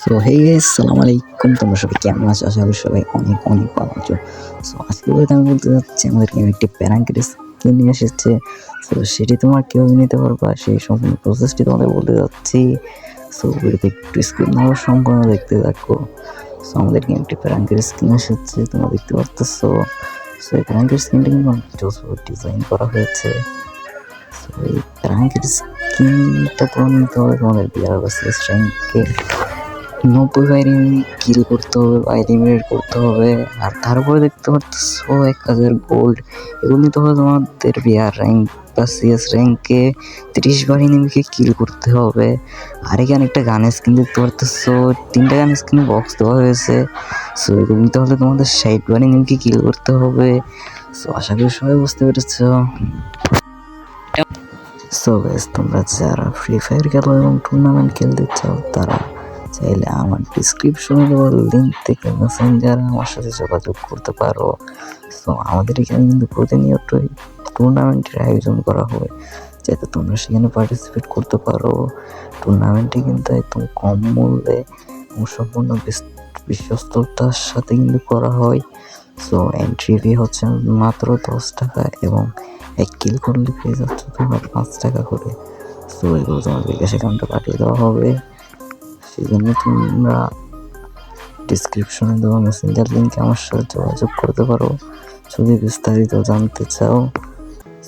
So hey সালাম আলাইকুম। তোমরা সবাই কেমন আছো? আশা করি সবাই অনেক অনেক ভালো আছো। সো আজকে বলতে আমি বলতে যাচ্ছি আমাদের গেমে একটি প্যারাঙ্কের স্কিন নিয়ে এসেছে। সো সেটি তোমার কেউ নিতে পারবা? সেই সম্পূর্ণ প্রসেসটি তোমাদের বলতে যাচ্ছি সো ভিডিওতে একটু স্ক্রিন নাও সম্পূর্ণ দেখতে থাকো। সো আমাদের গেমে একটি প্যারাঙ্কের স্কিন এসেছে, তোমরা দেখতে পারতেছো। সো এই প্যারাঙ্কের স্কিনটি কিন্তু অনেক ডিজাইন করা হয়েছে। সো এই প্যারাঙ্কের স্কিনটা তোমার নিতে হবে তোমাদের বিয়ার নব্বই বাইরিং কিল করতে হবে বা এলিমিনেট করতে হবে আর তারপরে দেখতে পারতেছো এক হাজার গোল্ড এগুলো নিতে হবে তোমাদের বিয়ার র্যাঙ্ক বা সিএস র্যাঙ্কে তিরিশ বার এনিমিকে কিল করতে হবে আর এখানে একটা গানের স্কিন দেখতে পারতেছো তিনটা গানের স্কিনে বক্স দেওয়া হয়েছে সো এগুলো নিতে হলে তোমাদের ষাট বার এনিমিকে কিল করতে হবে সো আশা করি সবাই বুঝতে পেরেছ সো গাইস তোমরা যারা ফ্রি ফায়ার খেলো এবং টুর্নামেন্ট খেলতে চাও তারা চাইলে আমার ডিসক্রিপশনে দেওয়া লিঙ্ক থেকে মেসেঞ্জারে আমার সাথে যোগাযোগ করতে পারো। সো আমাদের এখানে কিন্তু প্রতিনিয়তই টুর্নামেন্টের আয়োজন করা হয়, যাতে তোমরা সেখানে পার্টিসিপেট করতে পারো। টুর্নামেন্টে কিন্তু একদম কম মূল্যে এবং সম্পূর্ণ বিস- বিশ্বস্ততার সাথে কিন্তু করা হয়। সো এন্ট্রি ফি হচ্ছে মাত্র দশ টাকা এবং এক কিল করলে পেয়ে যাচ্ছে তোমার পাঁচ টাকা করে। সো এগুলো তোমার বিকাশ অ্যাকাউন্টে পাঠিয়ে দেওয়া হবে। সেই জন্য তোমরা ডিসক্রিপশনে দেওয়া মেসেঞ্জার লিঙ্কে আমার সাথে যোগাযোগ করতে পারো। যদি বিস্তারিত জানতে চাও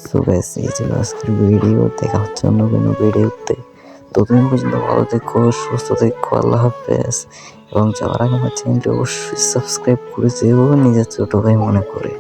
সো ব্যাস এই ছিল আজকের ভিডিও দেখা হচ্ছে অন্য কোনো ভিডিওতে ততদিন পর্যন্ত ভালো থেকো, সুস্থ থেকো, আল্লাহ হাফেজ। এবং যাওয়ার আগে আমার চ্যানেলটি অবশ্যই সাবস্ক্রাইব করে যেও নিজের ছোটো ভাই মনে করে।